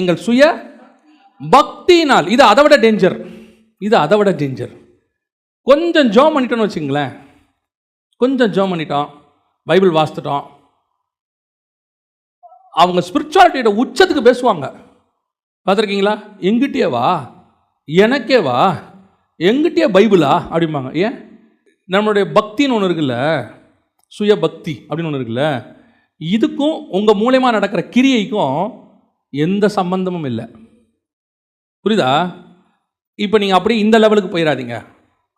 எங்கள் சுய பக்தியினால். இது அதை விட டேஞ்சர் இது அதை விட டேஞ்சர் கொஞ்சம் ஜோம் பண்ணிட்டோன்னு வச்சுங்களேன் கொஞ்சம் ஜோம் பண்ணிட்டோம். பைபிள் வாசித்துட்டோம். அவங்க ஸ்பிரிச்சுவாலிட்டியோட உச்சத்துக்கு பேசுவாங்க. பார்த்துருக்கீங்களா? எங்கிட்டே வா. எனக்கே வா. எங்கிட்டே பைபிளா? அப்படிம்பாங்க. ஏன்? நம்மளுடைய பக்தின்னு ஒன்று இருக்குல்ல. சுய பக்தி அப்படின்னு ஒன்று இருக்குல்ல. இதுக்கும் உங்கள் மூலயமா நடக்கிற கிரியைக்கும் எந்த சம்பந்தமும் இல்லை. புரியுதா? இப்போ நீங்கள் அப்படியே இந்த லெவலுக்கு போயிடாதீங்க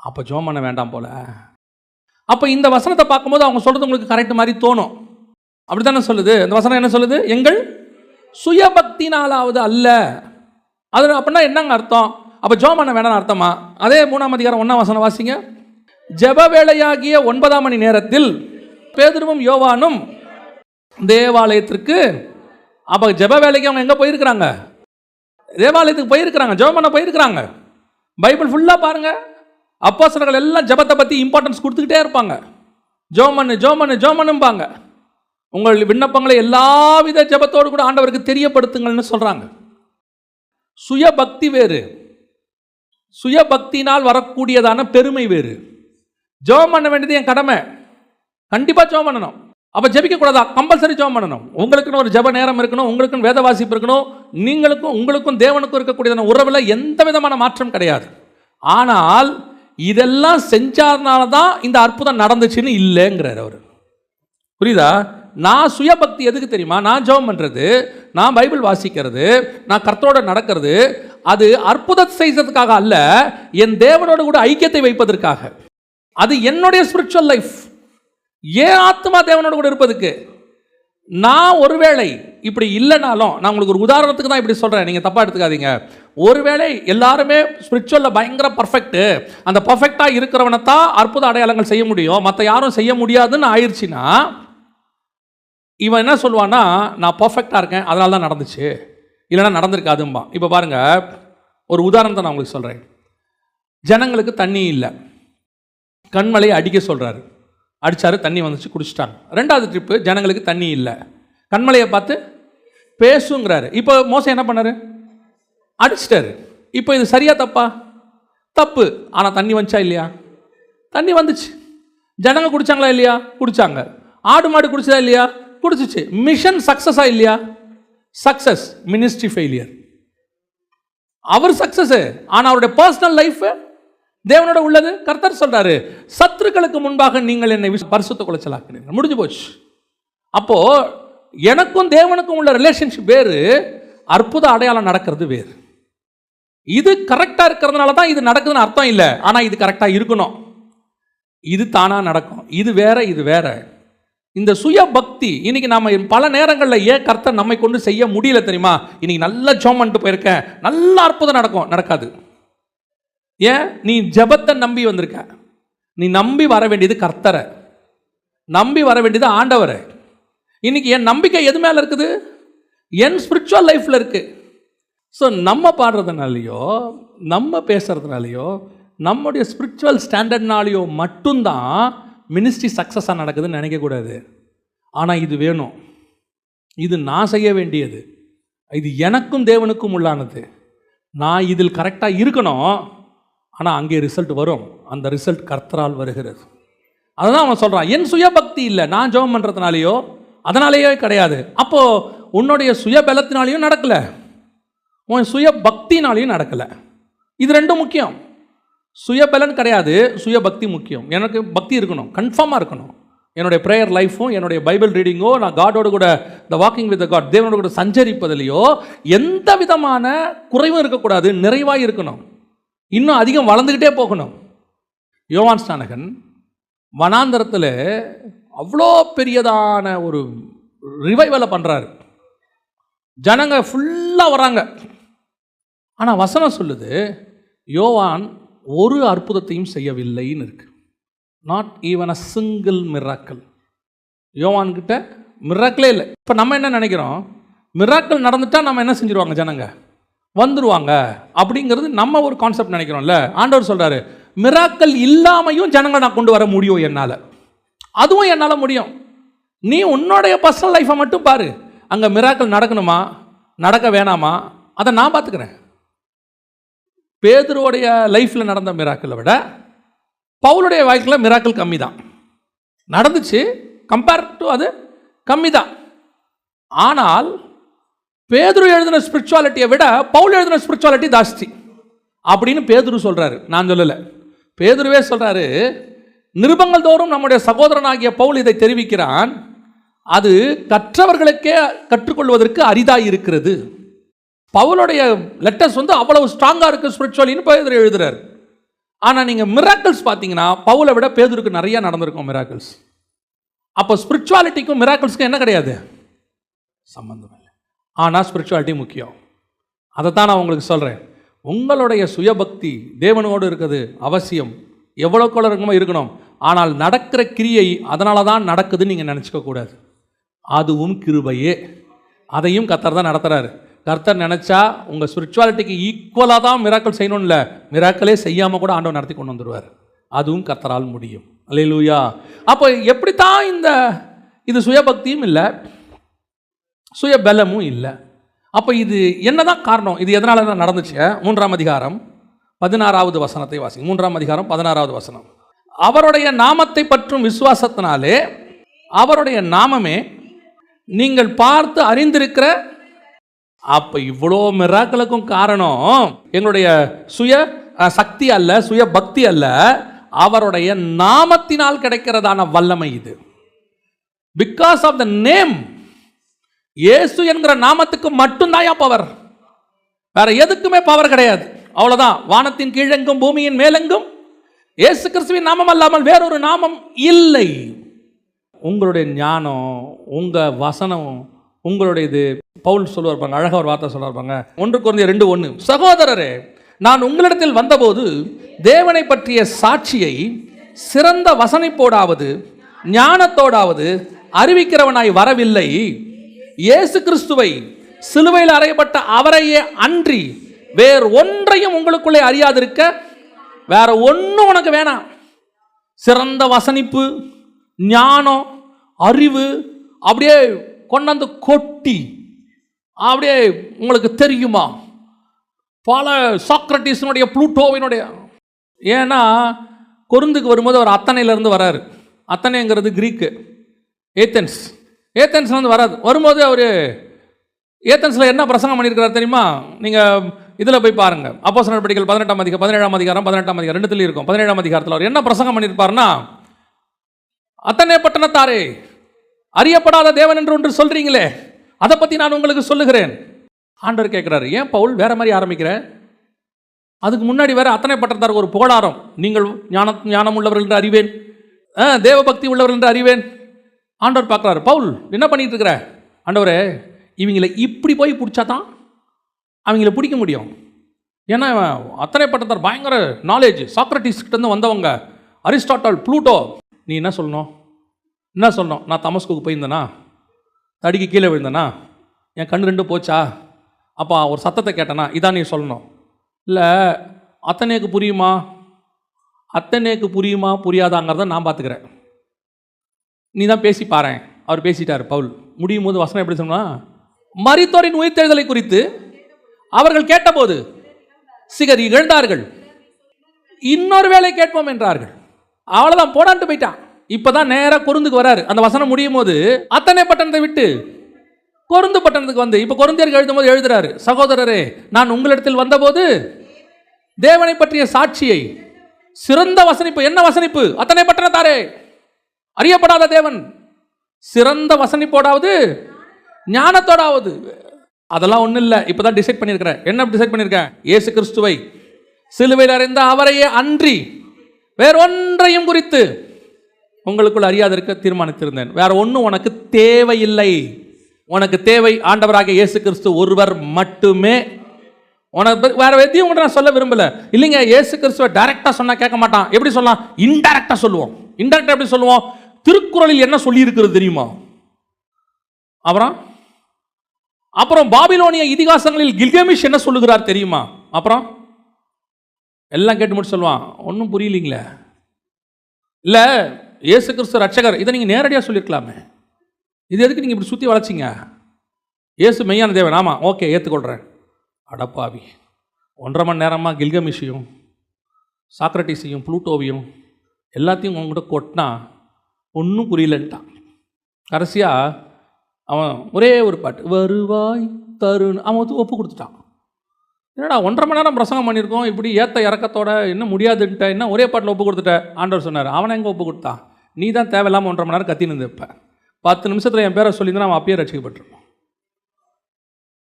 அப்போ ஜோம் பண்ண வேண்டாம் போல. அப்போ இந்த வசனத்தை பார்க்கும்போது அவங்க சொல்கிறது உங்களுக்கு கரெக்ட் மாதிரி தோணும். அப்படி தானே சொல்லுது? இந்த வசனம் என்ன சொல்லுது? எங்கள் சுயபக்தினாலாவது அல்ல. அது அப்படின்னா என்னங்க அர்த்தம்? அப்போ ஜோம் பண்ண வேண்டாம்னு அர்த்தமா? அதே மூணாம் அதிகாரம் ஒன்றாம் வசனம் வாசிங்க. ஜப வேளையாகிய ஒன்பதாம் மணி நேரத்தில் பேதுருவும் யோவானும் தேவாலயத்திற்கு அப்போ ஜெப வேலைக்கு அவங்க எங்கே போயிருக்கிறாங்க? தேவாலயத்துக்கு போயிருக்கிறாங்க ஜெபம் பண்ண போயிருக்கிறாங்க. பைபிள் ஃபுல்லாக பாருங்கள் அப்போ சிலர்கள் எல்லாம் ஜெபத்தை பற்றி இம்பார்ட்டன்ஸ் கொடுத்துக்கிட்டே இருப்பாங்க. ஜோமன் ஜோமன் ஜோம் உங்கள் விண்ணப்பங்களை எல்லாவித ஜெபத்தோடு கூட ஆண்டவருக்கு தெரியப்படுத்துங்கள்னு சொல்கிறாங்க சுய பக்தி வேறு. சுய பக்தினால் வரக்கூடியதான பெருமை வேறு. ஜெபம் பண்ண வேண்டியது என் கடமை. கண்டிப்பாக ஜோம் பண்ணணும். அப்போ ஜெபிக்க கூடாதா கம்பல்சரி ஜபம் பண்ணணும். உங்களுக்குன்னு ஒரு ஜெப நேரம் இருக்கணும் உங்களுக்குன்னு வேத வாசிப்பு இருக்கணும் நீங்களுக்கும் உங்களுக்கும் தேவனுக்கும் இருக்கக்கூடியதான உறவில் எந்த விதமான மாற்றம் கிடையாது. ஆனால் இதெல்லாம் செஞ்சாதனால தான் இந்த அற்புதம் நடந்துச்சுன்னு இல்லைங்கிறார் அவர். புரியுதா? நான் சுயபக்தி எதுக்கு தெரியுமா? நான் ஜெபம் பண்ணுறது நான் பைபிள் வாசிக்கிறது நான் கர்த்தரோட நடக்கிறது அது அற்புதம் செய்ததுக்காக அல்ல என் தேவனோட கூட ஐக்கியத்தை வைப்பதற்காக. அது என்னுடைய ஸ்பிரிச்சுவல் லைஃப் ஏன் ஆத்மா தேவனோட கூட இருப்பதுக்கு? நான் ஒருவேளை இப்படி இல்லைனாலும் நான் உங்களுக்கு ஒரு உதாரணத்துக்கு தான் இப்படி சொல்கிறேன் நீங்கள் தப்பாக எடுத்துக்காதீங்க. ஒருவேளை எல்லாருமே ஸ்பிரிச்சுவலில் பயங்கர பர்ஃபெக்ட்டு அந்த பர்ஃபெக்டாக இருக்கிறவனை தான் அற்புத அடையாளங்கள் செய்ய முடியும். மற்ற யாரும் செய்ய முடியாதுன்னு ஆயிடுச்சுன்னா இவன் என்ன சொல்லுவான்னா நான் பர்ஃபெக்டாக இருக்கேன் அதனால தான் நடந்துச்சு. இல்லைன்னா நடந்திருக்காதும்பா இப்போ பாருங்கள் ஒரு உதாரணத்தை நான் உங்களுக்கு சொல்கிறேன் ஜனங்களுக்கு தண்ணி இல்லை. கண்மலையை அடிக்க சொல்கிறாரு அடித்தார் தண்ணி வந்துச்சு குடிச்சிட்டாங்க. ரெண்டாவது ட்ரிப்பு ஜனங்களுக்கு தண்ணி இல்லை. கண்மலையை பார்த்து பேசுங்கிறாரு. இப்போ மோசம் என்ன பண்ணாரு? அடிச்சிட்டாரு. இப்போ இது சரியா தப்பா? தப்பு. ஆனால் தண்ணி வந்துச்சா இல்லையா? தண்ணி வந்துச்சு. ஜனங்க குடிச்சாங்களா இல்லையா? குடிச்சாங்க. ஆடு மாடு குடிச்சதா இல்லையா? குடிச்சிச்சு. மிஷன் சக்ஸஸா இல்லையா? சக்ஸஸ் மினிஸ்ட்ரி ஃபெயிலியர் அவர் சக்ஸஸ் ஆனால் அவருடைய பர்சனல் லைஃப் தேவனோட உள்ளது கர்த்தர் சொல்றாரு சத்துருக்களுக்கு முன்பாக நீங்கள் என்னை பரிசுத்த குலைச்சலாக்குறீங்க முடிஞ்சு போச்சு. அப்போ எனக்கும் தேவனுக்கும் உள்ள ரிலேஷன்ஷிப் வேறு அற்புத அடையாளம் நடக்கிறது வேறு. இது கரெக்டாக இருக்கிறதுனால தான் இது நடக்குதுன்னு அர்த்தம் இல்லை. ஆனால் இது கரெக்டாக இருக்கணும். இது தானாக நடக்கும். இது வேற இது வேற. இந்த சுய பக்தி இன்னைக்கு நாம பல நேரங்களில் ஏன் கர்த்தர் நம்மை கொண்டு செய்ய முடியல தெரியுமா? இன்னைக்கு நல்ல ஜோம் பண்ணிட்டு போயிருக்கேன். நல்ல அற்புதம் நடக்கும். நடக்காது. ஏன்? நீ ஜபத்தை நம்பி வந்திருக்க. நீ நம்பி வர வேண்டியது கர்த்தரை. நம்பி வர வேண்டியது ஆண்டவரை. இன்னைக்கு என் நம்பிக்கை எது மேலே இருக்குது? என் ஸ்பிரிச்சுவல் லைஃப்பில் இருக்குது ஸோ நம்ம பாடுறதுனாலையோ நம்ம பேசுகிறதுனாலையோ நம்முடைய ஸ்பிரிச்சுவல் ஸ்டாண்டர்ட்னாலேயோ மட்டும்தான் மினிஸ்ட்ரி சக்ஸஸாக நடக்குதுன்னு நினைக்கக்கூடாது. ஆனால் இது வேணும். இது நான் செய்ய வேண்டியது. இது எனக்கும் தேவனுக்கும் உள்ளானது. நான் இதில் கரெக்டாக இருக்கணும். ஆனால் அங்கே ரிசல்ட் வரும். அந்த ரிசல்ட் கர்த்தரால் வருகிறது. அதுதான் அவன் சொல்கிறான் என் சுயபக்தி இல்லை. நான் ஜெபம் பண்ணுறதுனாலையோ அதனாலேயோ கிடையாது. அப்போது உன்னுடைய சுய பலத்தினாலேயும் நடக்கலை. உன் சுய பக்தினாலையும் நடக்கலை. இது ரெண்டும் முக்கியம். சுயபலன் கிடையாது. சுய பக்தி முக்கியம். எனக்கு பக்தி இருக்கணும். கன்ஃபார்மாக இருக்கணும். என்னுடைய ப்ரேயர் லைஃப்பும் என்னுடைய பைபிள் ரீடிங்கோ நான் காடோட கூட இந்த வாக்கிங் வித் காட் தேவனோட கூட சஞ்சரிப்பதிலையோ எந்த விதமான குறைவும் இருக்கக்கூடாது. நிறைவாக இருக்கணும். இன்னும் அதிகம் வளர்ந்துக்கிட்டே போகணும். யோவான் ஸ்நானகன் வனாந்தரத்தில் அவ்வளோ பெரியதான ஒரு ரிவைவலை பண்ணுறாரு ஜனங்க ஃபுல்லாக வராங்க. ஆனால் வசனம் சொல்லுது யோவான் ஒரு அற்புதத்தையும் செய்யவில்லைன்னு இருக்கு. Not even a single miracle யோவான்கிட்ட கிட்ட இல்லை. இப்போ நம்ம என்ன நினைக்கிறோம்? மிராக்கள் நடந்துட்டா நம்ம என்ன செஞ்சுருவாங்க ஜனங்க? வந்துருவாங்க. அப்படிங்கிறது நம்ம ஒரு கான்செப்ட் நினைக்கிறோம்ல. ஆண்டவர் சொல்கிறாரு மிராக்கள் இல்லாமையும் ஜனங்களை நான் கொண்டு வர முடியும் என்னால். அதுவும் என்னால் முடியும். நீ உன்னுடைய பர்சனல் லைஃப்பை மட்டும் பாரு. அங்கே மிராக்கள் நடக்கணுமா? நடக்க வேணாமா? அதை நான் பார்த்துக்கிறேன். பேதருடைய லைஃப்பில் நடந்த மிராக்களை விட பவுலுடைய வாழ்க்கையில் மிராக்கள் கம்மி தான் நடந்துச்சு கம்பேர் டு அது கம்மி தான் ஆனால் பேதுரு எழுதின ஸ்பிரிச்சுவாலிட்டியை விட பவுல் எழுதின ஸ்பிரிச்சுவாலிட்டி ஜாஸ்தி. அப்படின்னு பேதுரு சொல்கிறாரு நான் சொல்லலை. பேதுருவே சொல்கிறாரு நிருபங்கள் தோறும் நம்முடைய சகோதரனாகிய பவுல் இதை தெரிவிக்கிறான். அது கற்றவர்களுக்கே கற்றுக்கொள்வதற்கு அரிதாக இருக்கிறது. பவுலுடைய லெட்டர்ஸ் வந்து அவ்வளவு ஸ்ட்ராங்காக இருக்குது ஸ்பிரிச்சுவலின்னு பேதுரு எழுதுறாரு. ஆனால் நீங்கள் மிராக்கிள்ஸ் பார்த்தீங்கன்னா பவுலை விட பேதுருக்கு நிறைய நடந்திருக்கும் மிராக்கிள்ஸ் அப்போ ஸ்பிரிச்சுவாலிட்டிக்கும் மிராக்கிள்ஸ்க்கும் என்ன கிடையாது? சம்மந்தமே ஆனால் ஸ்பிரிச்சுவாலிட்டி முக்கியம். அதை தான் நான் உங்களுக்கு சொல்கிறேன் உங்களுடைய சுயபக்தி தேவனோடு இருக்குது அவசியம். எவ்வளோக்குள்ள இருக்கமோ இருக்கணும். ஆனால் நடக்கிற கிரியை அதனால தான் நடக்குதுன்னு நீங்கள் நினச்சிக்க கூடாது. அதுவும் கிருபையே. அதையும் கத்தர் தான் நடத்துகிறாரு கர்த்தர் நினச்சா உங்கள் ஸ்பிரிச்சுவாலிட்டிக்கு ஈக்குவலாக தான் மிராக்கள் செய்யணும் இல்லை. மிராக்களே செய்யாமல் கூட ஆண்டவர் நடத்தி கொண்டு வந்துடுவார் அதுவும் கர்த்தரால் முடியும். அல்லேலூயா அப்போ எப்படித்தான் இந்த இது சுயபக்தியும் இல்லை. சுய பலமும் இல்லை. அப்போ இது என்னதான் காரணம்? இது எதனால தான் நடந்துச்சு? மூன்றாம் அதிகாரம் பதினாறாவது வசனத்தை வாசி மூன்றாம் அதிகாரம் பதினாறாவது வசனம். அவருடைய நாமத்தை பற்றும் விசுவாசத்தினாலே அவருடைய நாமமே நீங்கள் பார்த்து அறிந்திருக்கிற அப்போ இவ்வளோ மிராக்களுக்கும் காரணம் எங்களுடைய சுய சக்தி அல்ல சுய பக்தி அல்ல அவருடைய நாமத்தினால் கிடைக்கிறதான வல்லமை இது. பிகாஸ் ஆஃப் த நேம் இயேசு என்கிற நாமத்துக்கு மட்டும்தான் பவர் வேற எதுக்குமே பவர் கிடையாது. அவ்வளோதான் வானத்தின் கீழெங்கும் பூமியின் மேலெங்கும் இயேசு கிறிஸ்துவின் நாமம் அல்லாமல் வேறொரு நாமம் இல்லை. உங்களுடைய ஞானம் உங்கள் வசனம் உங்களுடைய இது பவுல் சொல்லுவார் பாருங்க ஒரு வார்த்தை சொல்லுவார் பாருங்க. ஒன்று குறைந்த ரெண்டு ஒன்று சகோதரரே நான் உங்களிடத்தில் வந்தபோது தேவனை பற்றிய சாட்சியை சிறந்த வசனைப்போடாவது ஞானத்தோடாவது அறிவிக்கிறவனாய் வரவில்லை. இயேசு கிறிஸ்துவை சிலுவையில் அறையப்பட்ட அவரையே அன்றி வேறு ஒன்றையும் உங்களுக்குள்ளே அறியாதிருக்க வேற ஒன்றும் உனக்கு வேணாம். சிறந்த வசனிப்பு ஞானம் அறிவு அப்படியே கொண்டாந்து கொட்டி அப்படியே உங்களுக்கு தெரியுமா? பல சாக்ரட்டிஸினுடைய புளூட்டோவினுடைய ஏன்னா கொருந்துக்கு வரும்போது அவர் அத்தனையிலேருந்து வராரு. அத்தனைங்கிறது கிரீக்கு ஏத்தன்ஸ். ஏத்தன்ஸ்லேருந்து வராது. வரும்போது அவர் ஏத்தன்ஸில் என்ன பிரசங்கம் பண்ணியிருக்கிறார் தெரியுமா? நீங்கள் இதில் போய் பாருங்கள் அப்போ நடவடிக்கைகள் பதினெட்டாம் அதிகாரம் பதினேழாம் அதிகாரம் பதினெட்டாம் அதிகாரம் ரெண்டுத்துலையும் இருக்கும். பதினேழாம் அதிகாரத்தில் அவர் என்ன பிரசங்கம் பண்ணியிருப்பார்னா அத்தனை பட்டணத்தாரே அறியப்படாத தேவன் என்று ஒன்று சொல்கிறீங்களே அதை பற்றி நான் உங்களுக்கு சொல்லுகிறேன். ஆண்டவர் கேட்குறாரு ஏன் பவுல் வேற மாதிரி ஆரம்பிக்கிறேன் அதுக்கு முன்னாடி வேற அத்தனை பட்டணத்தாருக்கு ஒரு புகழாரம். நீங்கள் ஞான ஞானம் உள்ளவர்கள் என்று அறிவேன். ஆ, தேவபக்தி உள்ளவர்கள் என்று அறிவேன். ஆண்டவர் பார்க்குறாரு பவுல் என்ன பண்ணிட்டு இருக்கிற ஆண்டவரே இவங்களை இப்படி போய் பிடிச்சா தான் அவங்கள பிடிக்க முடியும். ஏன்னா இவன் அத்தனை பட்டத்தார் பயங்கர நாலேஜ் சாக்ரட்டிஸ்கிட்டேருந்து வந்தவங்க அரிஸ்டாட்டல் ப்ளூட்டோ. நீ என்ன சொல்லணும்? என்ன சொல்லணும்? நான் தமஸ்குக்கு போயிருந்தேனா? தடிக்கு கீழே விழுந்தேனா? என் கண் ரெண்டும் போச்சா? அப்போ ஒரு சத்தத்தை கேட்டேனா? இதான் நீ சொல்லணும். இல்லை அத்தனைக்கு புரியுமா? அத்தனைக்கு புரியுமா புரியாதாங்கிறத நான் பார்த்துக்கிறேன். நீ தான் பேசி பாரேன். அவர் பேசிட்டார் பவுல். முடியும் போது வசனம் எப்படி சொன்னா மரித்தோரின் உயிர்த்தெழுதலை குறித்து அவர்கள் கேட்டபோது சிகர் இகழ்ந்தார்கள். இன்னொரு வேளை கேட்போம் என்றார்கள். அவ்வளோதான் போடான்ட்டு போயிட்டான். இப்பதான் நேராக கொருந்துக்கு வராரு. அந்த வசனம் முடியும் போது அத்தனை பட்டணத்தை விட்டு கொருந்து பட்டணத்துக்கு வந்து இப்போ கொருந்தியருக்கு எழுதும் போது எழுதுறாரு சகோதரரே நான் உங்களிடத்தில் வந்தபோது தேவனை பற்றிய சாட்சியை சிறந்த வசனிப்பு என்ன வசனிப்பு? அத்தனை பட்டணத்தாரே அறியப்படாத தேவன். சிறந்த வசனிப்போடாவது ஞானத்தோடாவது. அதெல்லாம் ஒன்றும் இல்லை. இப்போ தான் டிசைட் பண்ணியிருக்கிறேன். என்ன டிசைட் பண்ணியிருக்கேன்? ஏசு கிறிஸ்துவை. சிலுவையில் அறிந்த அவரையே அன்றி வேறொன்றையும் குறித்து உங்களுக்குள் அறியாதிருக்க தீர்மானித்திருந்தேன். வேற ஒன்றும் உனக்கு தேவையில்லை. உனக்கு தேவை ஆண்டவராக இயேசு கிறிஸ்து ஒருவர் மட்டுமே. உனக்கு வேற எதையும் கூட நான் சொல்ல விரும்பல. இல்லைங்க இயேசு கிறிஸ்துவை டைரக்டாக சொன்னால் கேட்க மாட்டான். எப்படி சொல்லலாம் இன்டைரக்டாக சொல்லுவோம். இன்டைரக்டாக எப்படி சொல்லுவோம்? திருக்குறளில் என்ன சொல்லியிருக்கிறது தெரியுமா? அப்புறம் அப்புறம் பாபிலோனிய இதிகாசங்களில் கில்கமிஷ் என்ன சொல்லுகிறார் தெரியுமா? அப்புறம் எல்லாம் கேட்டு மட்டும் சொல்லுவான். ஒன்றும் புரியலீங்களே. இல்லை இயேசு கிறிஸ்து ரட்சகர் இதை நீங்கள் நேரடியாக சொல்லியிருக்கலாமே இது எதுக்கு நீங்கள் இப்படி சுற்றி வளைச்சிங்க? இயேசு மெய்யான தேவன். ஆமாம் ஓகே ஏற்றுக்கொள்கிறேன் அடப்பாவி ஒன்றரை மணி நேரமாக கில்கமிஷையும் சாக்ரட்டிஸையும் ப்ளூட்டோவையும் எல்லாத்தையும் உங்ககிட்ட கொட்டினா ஒன்றும் புரியலன்ட்டான். கடைசியாக அவன் ஒரே ஒரு பாட்டு வருவாய் தருண் அவன் வந்து ஒப்பு கொடுத்துட்டான். என்னடா ஒன்றரை மணி நேரம் பிரசங்கம் பண்ணியிருக்கோம் இப்படி ஏற்ற இறக்கத்தோட என்ன முடியாதுன்ட்ட என்ன ஒரே பாட்டில் ஒப்பு கொடுத்துட்ட? ஆண்டவர் சொன்னார். அவனை எங்கே ஒப்பு கொடுத்தான்? நீ தான் தேவையில்லாமல் ஒன்றரை மணி நேரம் கத்தின்னு இருப்ப பத்து நிமிஷத்தில் என் பேரை சொல்லியிருந்தா அவன் அப்பயே ரசிக்கப்பட்டிருப்பான்.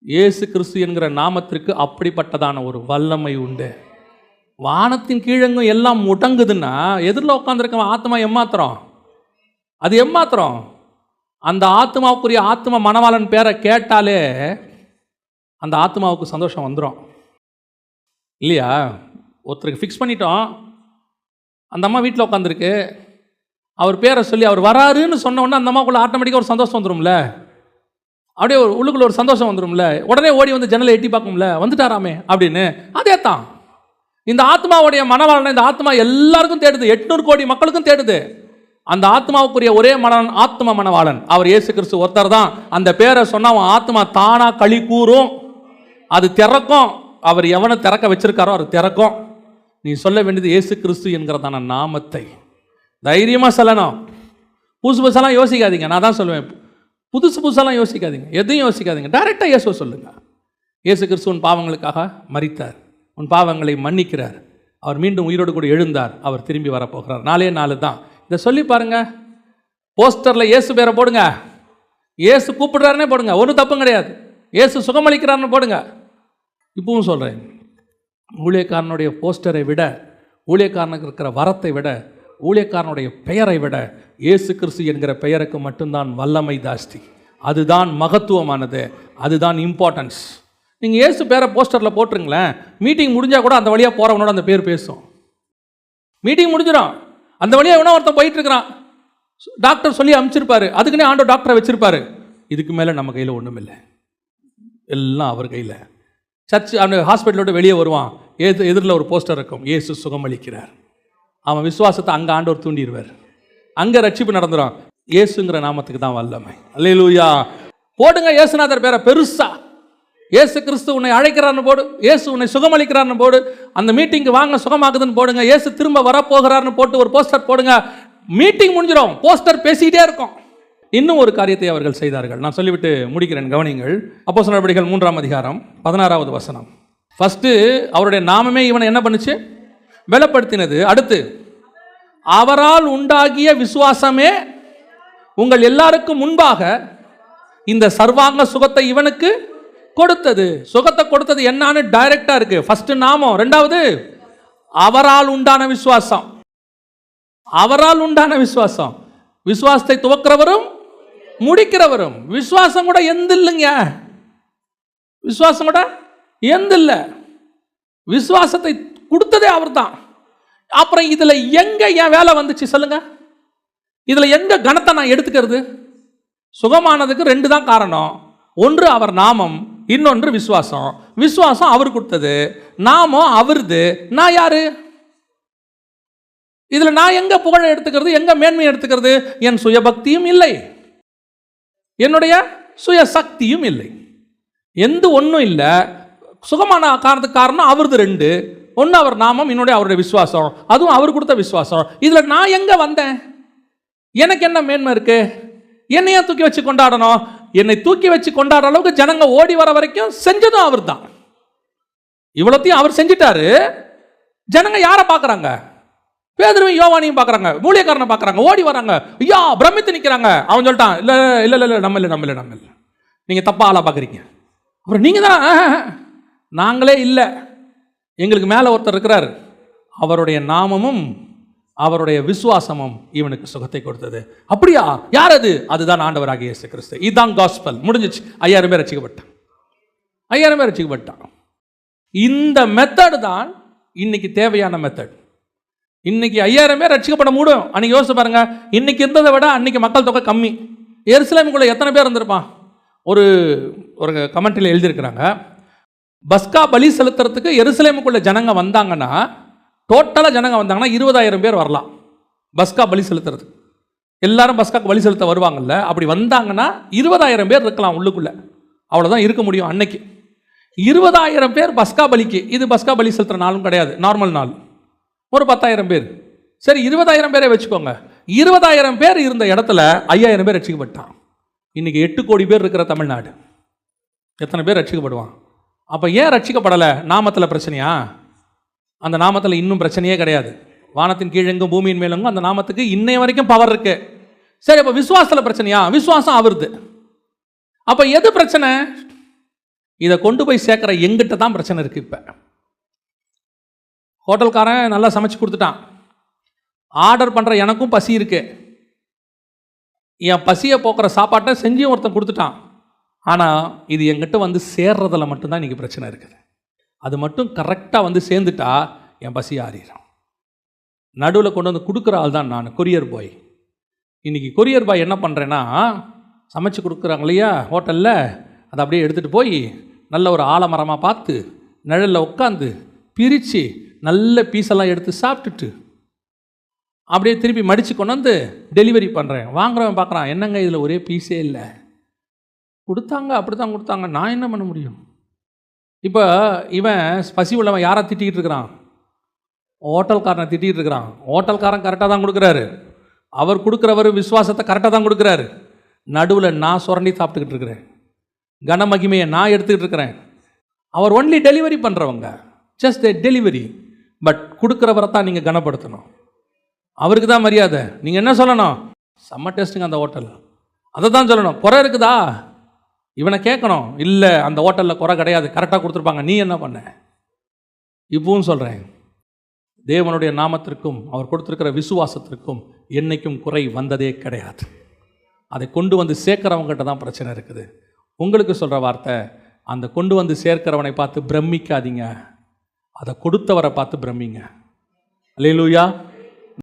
இயேசு கிறிஸ்து என்கிற நாமத்திற்கு அப்படிப்பட்டதான ஒரு வல்லமை உண்டு. வானத்தின் கீழங்கும் எல்லாம் முடங்குதுன்னா எதிரில் உட்காந்துருக்கவன் ஆத்மா எம்மாத்திரம் அது எம்மாத்திரம்? அந்த ஆத்மாவுக்குரிய ஆத்ம மணவாளன் பேரை கேட்டாலே அந்த ஆத்மாவுக்கு சந்தோஷம் வந்துடும் இல்லையா? ஒருத்தருக்கு ஃபிக்ஸ் பண்ணிட்டோம். அந்த அம்மா வீட்டில் உட்காந்துருக்கு அவர் பேரை சொல்லி அவர் வராருன்னு சொன்ன உடனே அந்த அம்மாவுக்குள்ள ஆட்டோமேட்டிக்காக ஒரு சந்தோஷம் வந்துரும்ல? அப்படியே ஒரு உள்ளுக்குள்ள ஒரு சந்தோஷம் வந்துரும்ல? உடனே ஓடி வந்து ஜன்னலை எட்டி பார்க்கும்ல? வந்துட்டாராமே அப்படின்னு. அதே தான் இந்த ஆத்மாவுடைய மனவாளனை இந்த ஆத்மா எல்லாருக்கும் தேடுது. எட்நூறு கோடி மக்களுக்கும் தேடுது. அந்த ஆத்மாவுக்குரிய ஒரே மனவன் ஆத்ம மனவாளன் அவர் இயேசு கிறிஸ்து ஒருத்தர் தான். அந்த பேரை சொன்னால் அவன் ஆத்மா தானாக களி கூறும். அது திறக்கும். அவர் எவனை திறக்க வச்சிருக்காரோ அது திறக்கும். நீ சொல்ல வேண்டியது இயேசு கிறிஸ்து என்கிறதான நாமத்தை. தைரியமாக சொல்லணும். புதுசு புதுசெல்லாம் யோசிக்காதீங்க. நான் தான் சொல்லுவேன். புதுசு புதுசெல்லாம் யோசிக்காதீங்க. எதையும் யோசிக்காதீங்க. டைரெக்டாக இயேசுவை சொல்லுங்கள் இயேசு கிறிஸ்து உன் பாவங்களுக்காக மறித்தார் உன் பாவங்களை மன்னிக்கிறார். அவர் மீண்டும் உயிரோடு கூட எழுந்தார். அவர் திரும்பி வரப்போகிறார். நாலே நாலு தான் இதை சொல்லி பாருங்க. போஸ்டரில் இயேசு பேரை போடுங்க. இயேசு கூப்பிடுறாருனே போடுங்க. ஒன்றும் தப்பும் கிடையாது. இயேசு சுகமளிக்கிறாருன்னு போடுங்க. இப்பவும் சொல்கிறேன் ஊழியக்காரனுடைய போஸ்டரை விட ஊழியக்காரனுக்கு இருக்கிற வரத்தை விட ஊழியக்காரனுடைய பெயரை விட இயேசு கிறிஸ்து என்கிற பெயருக்கு மட்டும்தான் வல்லமை ஜாஸ்தி. அதுதான் மகத்துவமானது. அதுதான் இம்பார்ட்டன்ஸ் நீங்கள் இயேசு பேரை போஸ்டரில் போட்டுருங்களேன். மீட்டிங் முடிஞ்சால் கூட அந்த வழியாக போகிறவனோட அந்த பேர் பேசும். மீட்டிங் முடிஞ்சிடும். அந்த வழியாக எவனோ ஒருத்தன் போயிட்டு இருக்கிறான் டாக்டர் சொல்லி அனுப்பிச்சிருப்பாரு அதுக்குன்னே ஆண்டோ டாக்டரை வச்சிருப்பாரு. இதுக்கு மேலே நம்ம கையில் ஒன்றும் இல்லை எல்லாம் அவர் கையில். சர்ச் அவன் ஹாஸ்பிட்டலோட வெளியே வருவான். எது எதிரில் ஒரு போஸ்டர் இருக்கும். ஏசு சுகமளிக்கிறார். அவன் விசுவாசத்தை அங்கே ஆண்டவர் தூண்டிடுவார். அங்கே ரட்சிப்பு நடந்துடும் இயேசுங்கிற நாமத்துக்கு தான் வல்லமை. அல்லேலூயா போடுங்க இயேசுநாதர் பேரை. பெருசாக இயேசு கிறிஸ்து உன்னை அழைக்கிறான்னு போடு இயேசு உன்னை சுகமளிக்கிறான்னு போடு அந்த மீட்டிங்க்கு வாங்க சுகமாக்குதுன்னு போடுங்க இயேசு திரும்ப வரப்போகிறார்னு போட்டு ஒரு போஸ்டர் போடுங்க. மீட்டிங் முடிஞ்சிடும் போஸ்டர் பேசிக்கிட்டே இருக்கும். இன்னும் ஒரு காரியத்தை அவர்கள் செய்தார்கள். நான் சொல்லிவிட்டு முடிக்கிறேன் கவனிங்கள் அப்போ நடவடிக்கைகள் மூன்றாம் அதிகாரம் பதினாறாவது வசனம். ஃபஸ்ட்டு அவருடைய நாமமே இவனை என்ன பண்ணுச்சு? பலப்படுத்தினது. அடுத்து அவரால் உண்டாகிய விசுவாசமே உங்கள் எல்லாருக்கும் முன்பாக இந்த சர்வாங்க சுகத்தை இவனுக்கு கொடுத்தது. சுகத்தை கொடுத்தது என்னான்னு டைரக்டா இருக்கு. ஃபர்ஸ்ட் நாமம். ரெண்டாவது அவரால் உண்டான விசுவாசம். அவரால் உண்டான விசுவாசம். விசுவாசத்தை துவக்கிறவரும் முடிக்கிறவரும். விசுவாசம் கூட எந்த இல்லைங்க விசுவாசம் கூட எந்த இல்லை விசுவாசத்தை கொடுத்ததே அவர்தான். அப்புறம் இதில் எங்கே என் வேலை வந்துச்சு சொல்லுங்க. இதில் எந்த கணத்தை நான் எடுத்துக்கிறது? சுகமானதுக்கு ரெண்டு தான் காரணம். ஒன்று அவர் நாமம். இன்னொன்று விசுவாசம். விசுவாசம் அவர் கொடுத்தது. நாமம் அவருது. நான் யாரு? இதில் நான் எங்கே புகழை எடுத்துக்கிறது எங்கே மேன்மை எடுத்துக்கிறது? என் சுயபக்தியும் இல்லை. என்னுடைய சுய சக்தியும் இல்லை. எந்த ஒன்றும் இல்லை. சுகமான காரணத்துக்கு காரணம் அவரது ரெண்டு. ஒன்று அவர் நாமம் என்னுடைய அவருடைய விசுவாசம். அதுவும் அவர் கொடுத்த விசுவாசம். இதில் நான் எங்கே வந்தேன்? எனக்கு என்ன மேன்மை இருக்குது என்னையே தூக்கி வச்சு கொண்டாடணும்? என்னை தூக்கி வச்சு கொண்டாடுற அளவுக்கு ஜனங்க ஓடி வர வரைக்கும் செஞ்சதும் அவர் தான் இவ்வளோத்தையும் அவர் செஞ்சிட்டாரு. ஜனங்க யாரை பார்க்குறாங்க? பேதரும் யோவானியும் பார்க்குறாங்க. மூலியக்காரனை பார்க்குறாங்க. ஓடி வராங்க. ஐயா பிரமித்து நிற்கிறாங்க அவன் சொல்லிட்டான் இல்லை இல்லை இல்லை இல்லை நம்ம இல்லை நம்ம இல்லை நம்ம இல்லை. நீங்கள் தப்பாக ஆளாக பார்க்குறீங்க அப்புறம் நீங்கள் தான் நாங்களே இல்லை. எங்களுக்கு மேலே ஒருத்தர் இருக்கிறார். அவருடைய நாமமும் அவருடைய விசுவாசமும் இவனுக்கு சுகத்தை கொடுத்தது. அப்படியா? யார் அது? அதுதான் ஆண்டவராக இயேசு கிறிஸ்து இதுதான் காஸ்பல் முடிஞ்சிச்சு. ஐயாயிரம் பேர் ரசிக்கப்பட்டான் ஐயாயிரம் பேர் ரசிக்கப்பட்டான் இந்த மெத்தடு தான் இன்னைக்கு தேவையான மெத்தட் இன்னைக்கு ஐயாயிரம் பேர் ரட்சிக்கப்பட முடியும். அன்னைக்கு யோசிச்சு பாருங்க. இன்னைக்கு இருந்ததை விட அன்னைக்கு மக்கள் தொகை கம்மி. எருசலேமுக்குள்ள எத்தனை பேர் இருந்திருப்பான்? ஒரு ஒரு கமெண்ட்டில் எழுதியிருக்கிறாங்க. பஸ்கா பலி செலுத்துறதுக்கு எருசலேமுக்குள்ள ஜனங்க வந்தாங்கன்னா டோட்டலாக ஜனங்க வந்தாங்கன்னா இருபதாயிரம் பேர் வரலாம். பஸ்கா பலி செலுத்துறது. எல்லாரும் பஸ்காக்கு பலி செலுத்த வருவாங்கல்ல அப்படி வந்தாங்கன்னா இருபதாயிரம் பேர் இருக்கலாம் உள்ளுக்குள்ளே. அவ்வளோதான் இருக்க முடியும் அன்னைக்கு. இருபதாயிரம் பேர் பஸ்கா பலிக்கு இது பஸ்கா பலி செலுத்துகிற நாளும் கிடையாது. நார்மல் நாள். ஒரு பத்தாயிரம் பேர். சரி இருபதாயிரம் பேரே வச்சுக்கோங்க. இருபதாயிரம் பேர் இருந்த இடத்துல ஐயாயிரம் பேர் ரட்சிக்கப்பட்டான் இன்றைக்கி எட்டு கோடி பேர் இருக்கிற தமிழ்நாடு. எத்தனை பேர் ரட்சிக்கப்படுவான் அப்போ ஏன் ரட்சிக்கப்படலை நாமத்தில் பிரச்சனையா? அந்த நாமத்தில் இன்னும் பிரச்சனையே கிடையாது. வானத்தின் கீழெங்கும் பூமியின் மேலெங்கும் அந்த நாமத்துக்கு இன்னைய வரைக்கும் பவர் இருக்கு. சரி அப்போ விசுவாசத்தில் பிரச்சனையா? விசுவாசம் அவருது அப்போ எது பிரச்சனை? இதை கொண்டு போய் சேர்க்குற எங்கிட்ட தான் பிரச்சனை இருக்குது இப்போ. ஹோட்டல்காரன் நல்லா சமைச்சு கொடுத்துட்டான். ஆர்டர் பண்ணுற எனக்கும் பசி இருக்கு. என் பசியை போக்குற சாப்பாட்டை செஞ்சும் ஒருத்தன் கொடுத்துட்டான். ஆனால் இது என்கிட்ட வந்து சேர்றதில் மட்டும்தான் இன்றைக்கி பிரச்சனை இருக்குது. அது மட்டும் கரெக்டாக வந்து சேர்ந்துட்டா என் பசி ஆறிடும் நடுவில் கொண்டு வந்து கொடுக்குற ஆள் தான் நான் கொரியர் பாய் இன்றைக்கி கொரியர் பாய் என்ன பண்ணுறேன்னா சமைச்சு கொடுக்குறாங்க இல்லையா ஹோட்டலில்? அதை அப்படியே எடுத்துகிட்டு போய் நல்ல ஒரு ஆலமரமாக பார்த்து நிழலில் உட்காந்து பிரித்து நல்ல பீஸெல்லாம் எடுத்து சாப்பிட்டுட்டு அப்படியே திருப்பி மடித்து கொண்டு வந்து டெலிவரி பண்ணுறேன் வாங்குறவன் பார்க்குறான் என்னங்க இதில் ஒரே பீஸே இல்லை. கொடுத்தாங்க அப்படி தான் கொடுத்தாங்க. நான் என்ன பண்ண முடியும்? இப்போ இவன் பசி உள்ளவன் யாரை திட்டிகிட்டு இருக்கிறான்? ஹோட்டல்காரனை திட்டிகிட்டு இருக்கிறான். ஹோட்டல்காரன் கரெக்டாக தான் கொடுக்குறாரு. அவர் கொடுக்குறவர் விசுவாசத்தை கரெக்டாக தான் கொடுக்குறாரு. நடுவில் நான் சுரண்டி சாப்பிட்டுக்கிட்டு இருக்கிறேன். கனமகிமையை நான் எடுத்துக்கிட்டு இருக்கிறேன். அவர் ஒன்லி டெலிவரி பண்ணுறவங்க ஜஸ்ட் எ டெலிவரி பட் கொடுக்குறவரை தான் நீங்கள் கனப்படுத்தணும். அவருக்கு தான் மரியாதை. நீங்கள் என்ன சொல்லணும்? செம்ம டேஸ்ட்டுங்க அந்த ஹோட்டல். அதை தான் சொல்லணும். குறை இருக்குதா? இவனை கேட்கணும் இல்லை அந்த ஹோட்டலில் குறை கிடையாது கரெக்டாக கொடுத்துருப்பாங்க நீ என்ன பண்ண? இப்பவும் சொல்கிறேன் தேவனுடைய நாமத்திற்கும் அவர் கொடுத்துருக்கிற விசுவாசத்திற்கும் என்னைக்கும் குறை வந்ததே கிடையாது. அதை கொண்டு வந்து சேர்க்குறவங்ககிட்ட தான் பிரச்சனை இருக்குது. உங்களுக்கு சொல்கிற வார்த்தை அந்த கொண்டு வந்து சேர்க்கிறவனை பார்த்து பிரமிக்காதீங்க. அதை கொடுத்தவரை பார்த்து பிரமிங்க. அல்லேலூயா